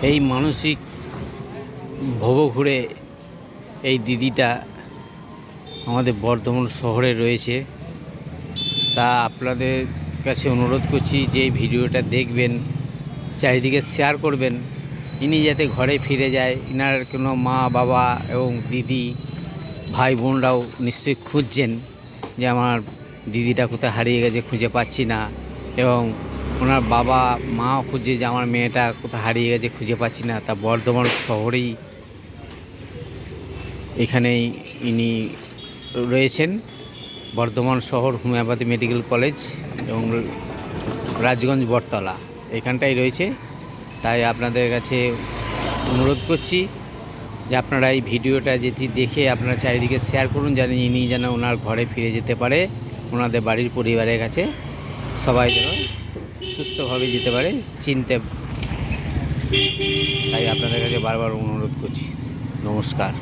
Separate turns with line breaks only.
এই মানসিক ভব ঘুরে এই দিদিটা আমাদের বর্ধমান শহরে রয়েছে। তা আপনাদের কাছে অনুরোধ করছি যে ভিডিওটা দেখবেন, চারিদিকে শেয়ার করবেন। ইনি যাতে ঘরে ফিরে যায়, ইনার কোনো মা, বাবা এবং দিদি, ভাই, বোনরাও নিশ্চয়ই খুঁজছেন যে আমার দিদিটা কোথায় হারিয়ে গেছে খুঁজে পাচ্ছি না এবং ওনার বাবা, মা খুঁজে যে আমার মেয়েটা কোথায় হারিয়ে গেছে খুঁজে পাচ্ছি না, তা বর্ধমান শহরেই এখানেই ইনি রয়েছেন। বর্ধমান শহর হোমিওপ্যাথি মেডিকেল কলেজ এবং রাজগঞ্জ বটতলা এখানটাই রয়েছে। তাই আপনাদের কাছে অনুরোধ করছি যে আপনারা এই ভিডিওটা যেটি দেখে আপনারা চারিদিকে শেয়ার করুন, যেন ইনি যেন ওনার ঘরে ফিরে যেতে পারে, ওনাদের বাড়ির পরিবারের কাছে। সবাই যেন সুস্থভাবে যেতে পারে চিনতে তাই আপনাদের কাছে বারবার অনুরোধ করছি। নমস্কার।